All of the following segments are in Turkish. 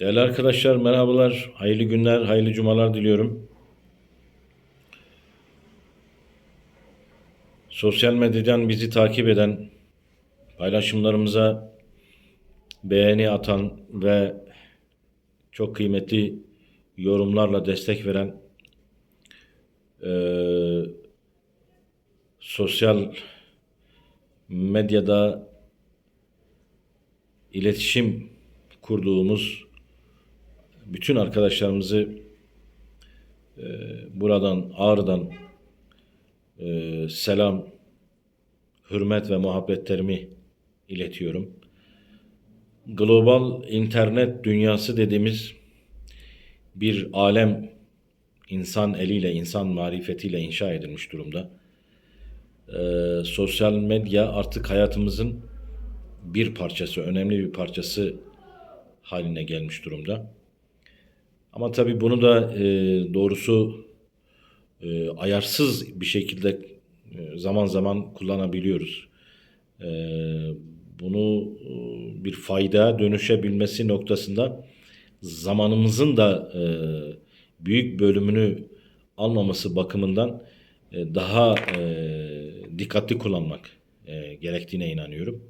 Değerli arkadaşlar merhabalar, hayırlı günler, hayırlı cumalar diliyorum. Sosyal medyadan bizi takip eden, paylaşımlarımıza beğeni atan ve çok kıymetli yorumlarla destek veren eee, sosyal medyada iletişim kurduğumuz bütün arkadaşlarımızı e, buradan Ağrı'dan e, selam, hürmet ve muhabbetlerimi iletiyorum. Global internet dünyası dediğimiz bir alem insan eliyle, insan marifetiyle inşa edilmiş durumda. E, sosyal medya artık hayatımızın bir parçası, önemli bir parçası haline gelmiş durumda. Ama tabii bunu da e, doğrusu e, ayarsız bir şekilde e, zaman zaman kullanabiliyoruz. E, bunu e, bir fayda dönüşebilmesi noktasında zamanımızın da e, büyük bölümünü almaması bakımından e, daha e, dikkatli kullanmak e, gerektiğine inanıyorum.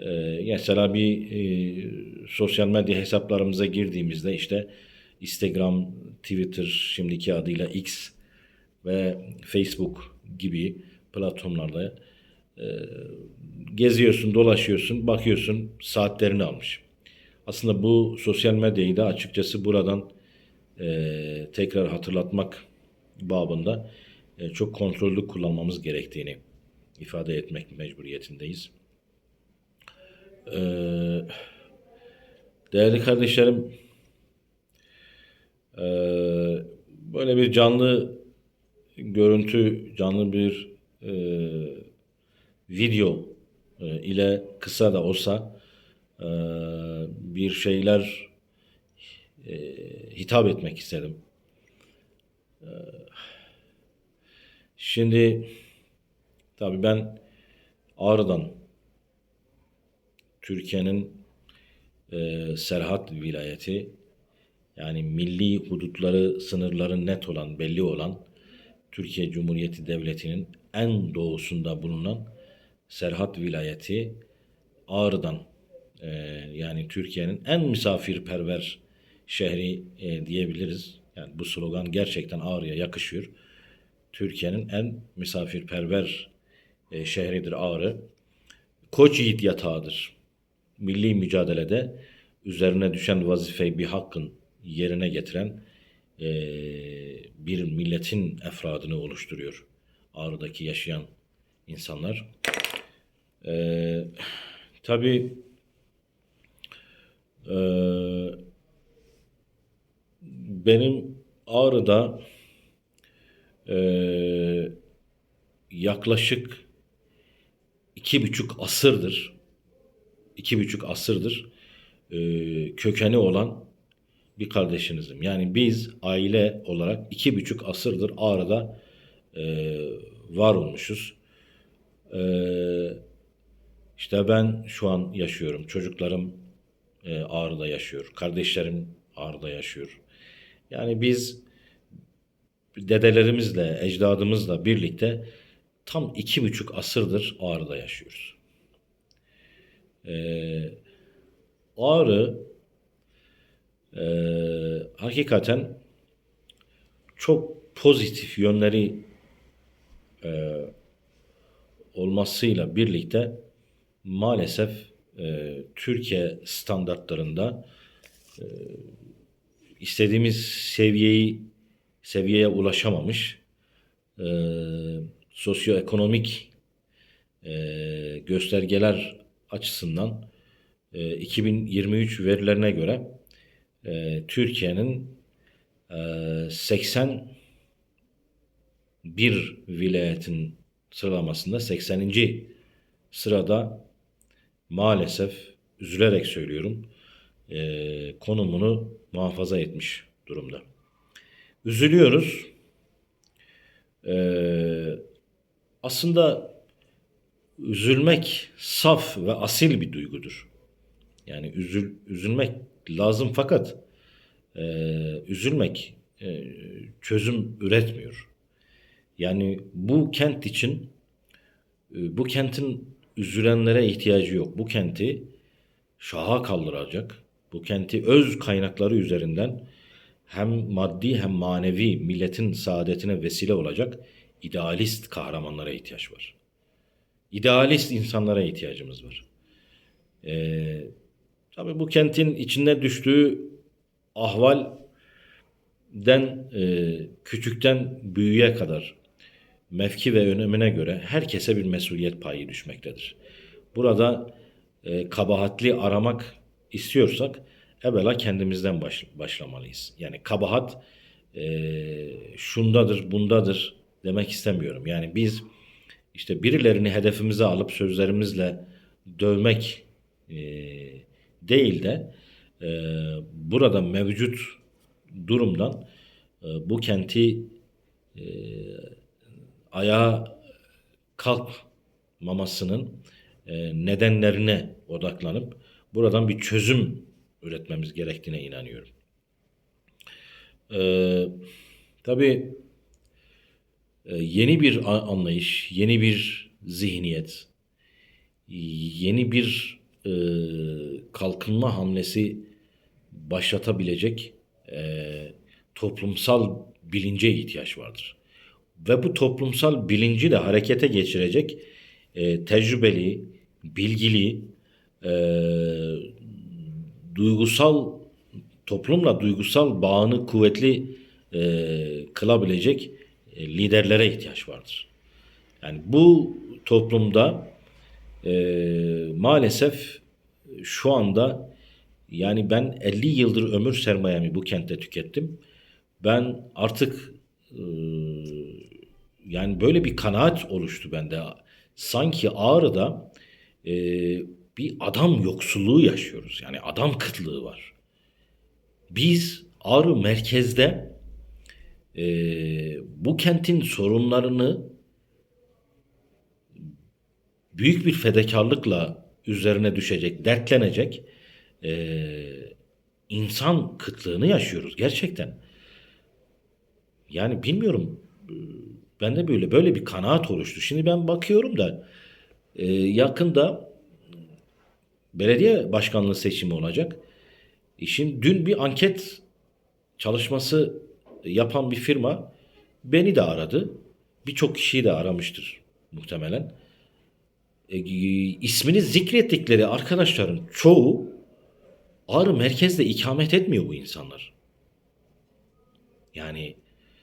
Ee, mesela bir e, sosyal medya hesaplarımıza girdiğimizde işte Instagram, Twitter, şimdiki adıyla X ve Facebook gibi platformlarda e, geziyorsun, dolaşıyorsun, bakıyorsun saatlerini almış. Aslında bu sosyal medyayı da açıkçası buradan e, tekrar hatırlatmak babında e, çok kontrollü kullanmamız gerektiğini ifade etmek mecburiyetindeyiz. Ee, değerli kardeşlerim, ee, böyle bir canlı görüntü, canlı bir e, video e, ile kısa da olsa e, bir şeyler e, hitap etmek istedim. E, şimdi tabii ben Ağrı'dan Türkiye'nin e, Serhat vilayeti yani milli hudutları, sınırları net olan, belli olan Türkiye Cumhuriyeti Devleti'nin en doğusunda bulunan Serhat vilayeti Ağrı'dan e, yani Türkiye'nin en misafirperver şehri e, diyebiliriz. Yani bu slogan gerçekten Ağrı'ya yakışıyor. Türkiye'nin en misafirperver e, şehridir Ağrı. Koç yiğit yatağıdır milli mücadelede üzerine düşen vazifeyi bir hakkın yerine getiren eee, bir milletin efradını oluşturuyor. Ağrı'daki yaşayan insanlar. Eee tabii eee, benim Ağrı'da eee, yaklaşık iki buçuk asırdır iki buçuk asırdır e, kökeni olan bir kardeşinizim. Yani biz aile olarak iki buçuk asırdır Ağrı'da e, var olmuşuz. E, işte ben şu an yaşıyorum. Çocuklarım e, Ağrı'da yaşıyor. Kardeşlerim Ağrı'da yaşıyor. Yani biz dedelerimizle, ecdadımızla birlikte tam iki buçuk asırdır Ağrı'da yaşıyoruz. Ee, Ağrı e, hakikaten çok pozitif yönleri e, olmasıyla birlikte maalesef e, Türkiye standartlarında e, istediğimiz seviyeyi seviyeye ulaşamamış e, sosyoekonomik e, göstergeler açısından e, 2023 verilerine göre e, Türkiye'nin e, 81 vilayetin sıralamasında 80. sırada maalesef üzülerek söylüyorum e, konumunu muhafaza etmiş durumda. Üzülüyoruz. E, aslında üzülmek saf ve asil bir duygudur. Yani üzül, üzülmek lazım fakat e, üzülmek e, çözüm üretmiyor. Yani bu kent için e, bu kentin üzülenlere ihtiyacı yok. Bu kenti şaha kaldıracak, bu kenti öz kaynakları üzerinden hem maddi hem manevi milletin saadetine vesile olacak idealist kahramanlara ihtiyaç var. İdealist insanlara ihtiyacımız var. Ee, tabii bu kentin içinde düştüğü ahvalden e, küçükten büyüğe kadar mevki ve önemine göre herkese bir mesuliyet payı düşmektedir. Burada e, kabahatli aramak istiyorsak evvela kendimizden baş, başlamalıyız. Yani kabahat e, şundadır, bundadır demek istemiyorum. Yani biz işte birilerini hedefimize alıp sözlerimizle dövmek e, değil de e, burada mevcut durumdan e, bu kenti e, ayağa kalkmamasının e, nedenlerine odaklanıp buradan bir çözüm üretmemiz gerektiğine inanıyorum. Ee, tabii e, yeni bir anlayış, yeni bir zihniyet, yeni bir e, kalkınma hamlesi başlatabilecek e, toplumsal bilince ihtiyaç vardır. Ve bu toplumsal bilinci de harekete geçirecek e, tecrübeli, bilgili, e, duygusal toplumla duygusal bağını kuvvetli e, kılabilecek e, liderlere ihtiyaç vardır. Yani bu toplumda e, maalesef şu anda yani ben 50 yıldır ömür sermayemi bu kentte tükettim. Ben artık e, yani böyle bir kanaat oluştu bende. Sanki Ağrı'da e, bir adam yoksulluğu yaşıyoruz. Yani adam kıtlığı var. Biz Ağrı merkezde e, bu kentin sorunlarını büyük bir fedakarlıkla üzerine düşecek, dertlenecek e, insan kıtlığını yaşıyoruz gerçekten. Yani bilmiyorum e, bende böyle böyle bir kanaat oluştu. Şimdi ben bakıyorum da e, yakında belediye başkanlığı seçimi olacak. E şimdi dün bir anket çalışması yapan bir firma beni de aradı. Birçok kişiyi de aramıştır muhtemelen. E, ismini zikrettikleri arkadaşların çoğu Ağrı merkezde ikamet etmiyor bu insanlar. Yani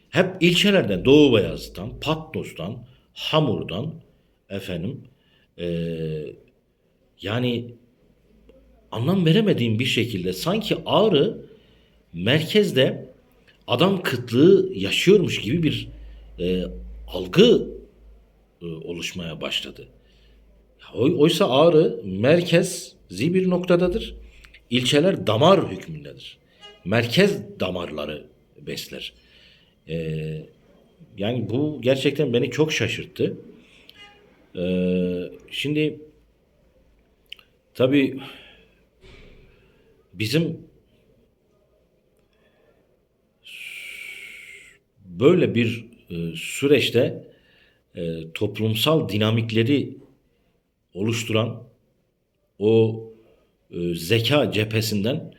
hep ilçelerden Doğu Beyazıt'tan, Patnos'tan, Hamur'dan efendim eee, yani anlam veremediğim bir şekilde sanki Ağrı merkezde adam kıtlığı yaşıyormuş gibi bir e, algı e, oluşmaya başladı. Oy- Oysa Ağrı merkezi bir noktadadır. İlçeler damar hükmündedir. Merkez damarları besler. Ee, yani bu gerçekten beni çok şaşırttı. Ee, şimdi tabii bizim böyle bir e, süreçte e, toplumsal dinamikleri oluşturan o e, zeka cephesinden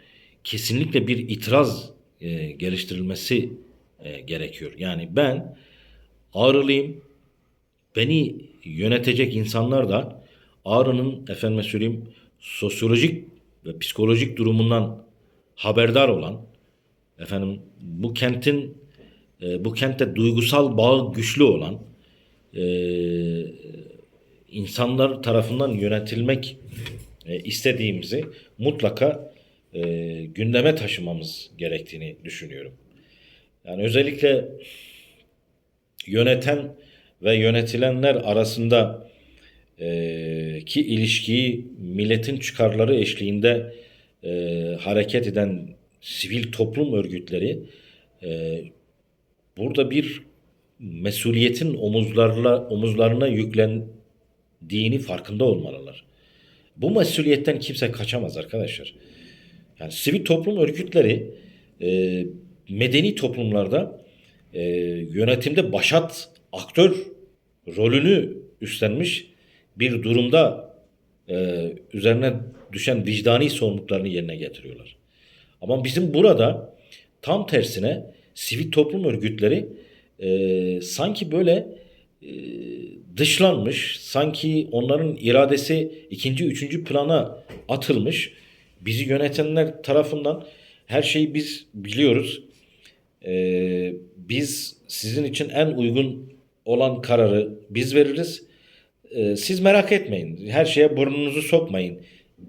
kesinlikle bir itiraz e, geliştirilmesi e, gerekiyor. Yani ben Ağrılıyım. Beni yönetecek insanlar da Ağrı'nın efendime söyleyeyim sosyolojik ve psikolojik durumundan haberdar olan efendim bu kentin e, bu kentte duygusal bağı güçlü olan e, insanlar tarafından yönetilmek e, istediğimizi mutlaka e, gündeme taşımamız gerektiğini düşünüyorum. Yani özellikle yöneten ve yönetilenler arasında e, ki ilişkiyi milletin çıkarları eşliğinde e, hareket eden sivil toplum örgütleri e, burada bir mesuliyetin omuzlarla omuzlarına yüklendiğini farkında olmalılar. Bu mesuliyetten kimse kaçamaz arkadaşlar. Yani sivil toplum örgütleri e, medeni toplumlarda e, yönetimde başat aktör rolünü üstlenmiş bir durumda e, üzerine düşen vicdani sorumluluklarını yerine getiriyorlar. Ama bizim burada tam tersine sivil toplum örgütleri e, sanki böyle e, dışlanmış, sanki onların iradesi ikinci, üçüncü plana atılmış. Bizi yönetenler tarafından her şeyi biz biliyoruz. E, biz sizin için en uygun olan kararı biz veririz. E, siz merak etmeyin, her şeye burnunuzu sokmayın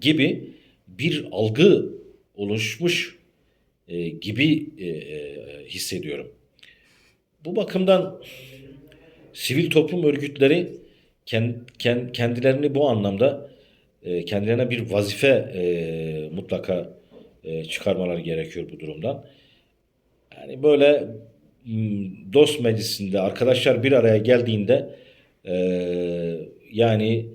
gibi bir algı oluşmuş e, gibi e, e, hissediyorum. Bu bakımdan sivil toplum örgütleri kend, kend, kendilerini bu anlamda e, kendilerine bir vazife e, mutlaka e, çıkarmaları gerekiyor bu durumdan. Yani böyle dost meclisinde arkadaşlar bir araya geldiğinde yani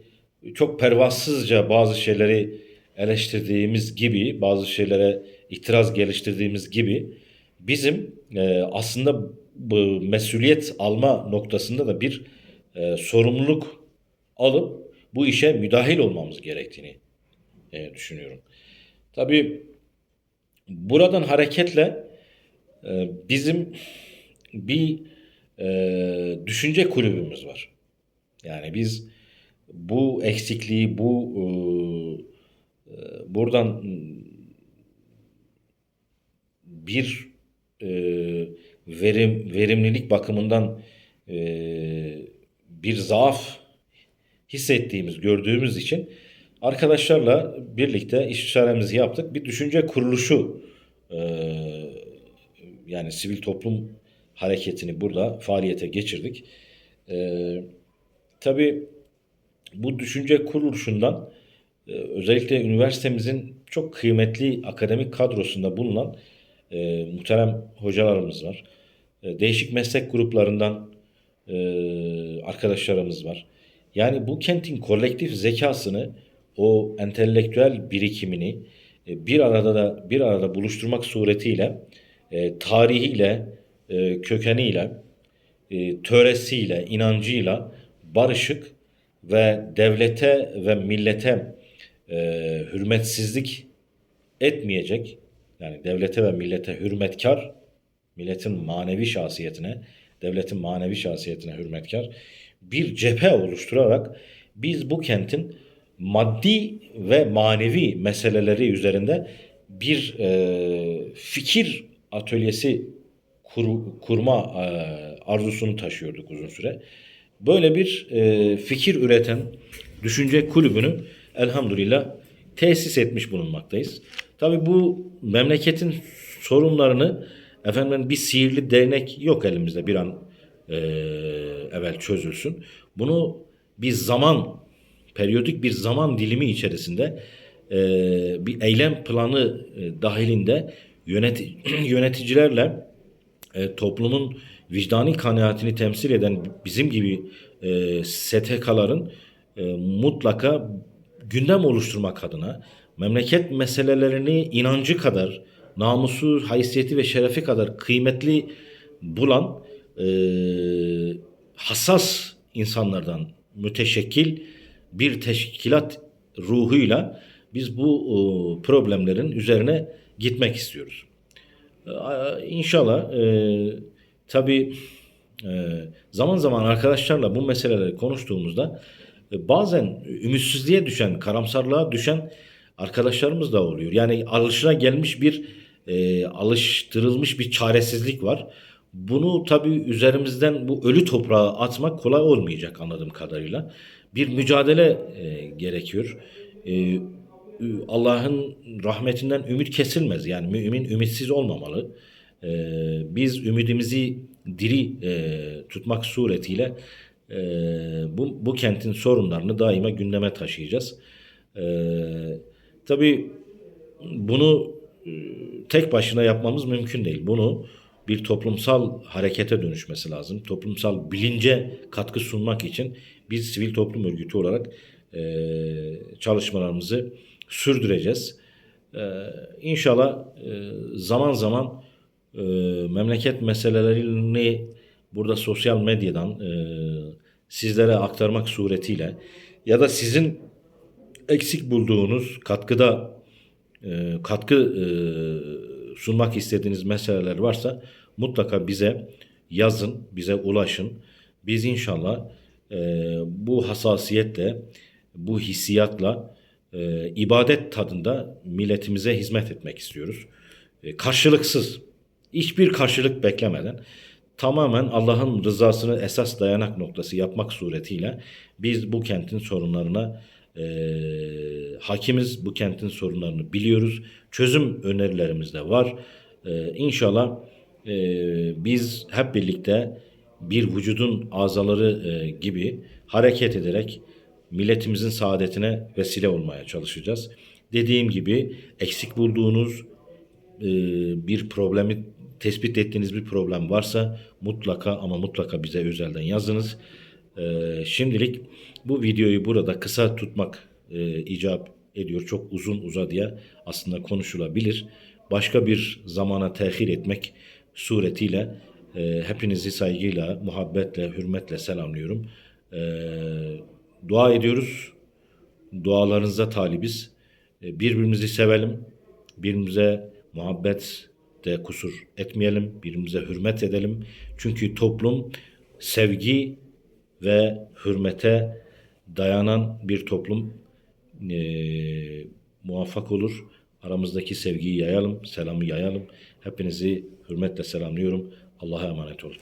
çok pervasızca bazı şeyleri eleştirdiğimiz gibi bazı şeylere itiraz geliştirdiğimiz gibi bizim aslında bu mesuliyet alma noktasında da bir e, sorumluluk alıp bu işe müdahil olmamız gerektiğini e, düşünüyorum. Tabii buradan hareketle e, bizim bir e, düşünce kulübümüz var. Yani biz bu eksikliği, bu e, e, buradan bir e, verim verimlilik bakımından e, bir zaaf hissettiğimiz, gördüğümüz için arkadaşlarla birlikte istişaremizi yaptık. Bir düşünce kuruluşu e, yani sivil toplum hareketini burada faaliyete geçirdik. E, tabii bu düşünce kuruluşundan e, özellikle üniversitemizin çok kıymetli akademik kadrosunda bulunan e, muhterem hocalarımız var. E, değişik meslek gruplarından e, arkadaşlarımız var. Yani bu kentin kolektif zekasını, o entelektüel birikimini e, bir arada da bir arada buluşturmak suretiyle e, tarihiyle, e, kökeniyle, e, töresiyle, inancıyla barışık ve devlete ve millete e, hürmetsizlik etmeyecek yani devlete ve millete hürmetkar, milletin manevi şahsiyetine, devletin manevi şahsiyetine hürmetkar bir cephe oluşturarak biz bu kentin maddi ve manevi meseleleri üzerinde bir e, fikir atölyesi kur, kurma e, arzusunu taşıyorduk uzun süre. Böyle bir e, fikir üreten düşünce kulübünü elhamdülillah tesis etmiş bulunmaktayız. Tabi bu memleketin sorunlarını efendim bir sihirli değnek yok elimizde bir an e, evvel çözülsün. Bunu bir zaman, periyodik bir zaman dilimi içerisinde e, bir eylem planı e, dahilinde yöneti, yöneticilerle e, toplumun vicdani kanaatini temsil eden bizim gibi e, STK'ların e, mutlaka gündem oluşturmak adına memleket meselelerini inancı kadar, namusu, haysiyeti ve şerefi kadar kıymetli bulan e, hassas insanlardan müteşekkil bir teşkilat ruhuyla biz bu e, problemlerin üzerine gitmek istiyoruz. E, inşallah e, tabii e, zaman zaman arkadaşlarla bu meseleleri konuştuğumuzda bazen ümitsizliğe düşen, karamsarlığa düşen arkadaşlarımız da oluyor. Yani alışına gelmiş bir e, alıştırılmış bir çaresizlik var. Bunu tabii üzerimizden bu ölü toprağa atmak kolay olmayacak anladığım kadarıyla. Bir mücadele e, gerekiyor. E, Allah'ın rahmetinden ümit kesilmez. Yani mümin ümitsiz olmamalı. E, biz ümidimizi diri e, tutmak suretiyle e, bu, bu kentin sorunlarını daima gündeme taşıyacağız. E, Tabii bunu e, tek başına yapmamız mümkün değil. Bunu bir toplumsal harekete dönüşmesi lazım. Toplumsal bilince katkı sunmak için biz sivil toplum örgütü olarak e, çalışmalarımızı sürdüreceğiz. E, inşallah e, zaman zaman e, memleket meselelerini burada sosyal medyadan e, sizlere aktarmak suretiyle ya da sizin eksik bulduğunuz katkıda e, katkı e, sunmak istediğiniz meseleler varsa mutlaka bize yazın, bize ulaşın. Biz inşallah e, bu hassasiyetle, bu hissiyatla e, ibadet tadında milletimize hizmet etmek istiyoruz. E, karşılıksız, hiçbir karşılık beklemeden tamamen Allah'ın rızasını esas dayanak noktası yapmak suretiyle biz bu kentin sorunlarına e, hakimiz, bu kentin sorunlarını biliyoruz. Çözüm önerilerimiz de var. E, inşallah e, biz hep birlikte bir vücudun azaları e, gibi hareket ederek milletimizin saadetine vesile olmaya çalışacağız. Dediğim gibi eksik bulduğunuz e, bir problemi tespit ettiğiniz bir problem varsa mutlaka ama mutlaka bize özelden yazınız. E, şimdilik bu videoyu burada kısa tutmak e, icap ediyor. Çok uzun uzadıya aslında konuşulabilir. Başka bir zamana tehir etmek suretiyle e, hepinizi saygıyla, muhabbetle, hürmetle selamlıyorum. E, dua ediyoruz. Dualarınıza talibiz. E, birbirimizi sevelim. Birbirimize muhabbet de kusur etmeyelim. Birbirimize hürmet edelim. Çünkü toplum sevgi ve hürmete dayanan bir toplum e, muvaffak olur. Aramızdaki sevgiyi yayalım, selamı yayalım. Hepinizi hürmetle selamlıyorum. Allah'a emanet olun.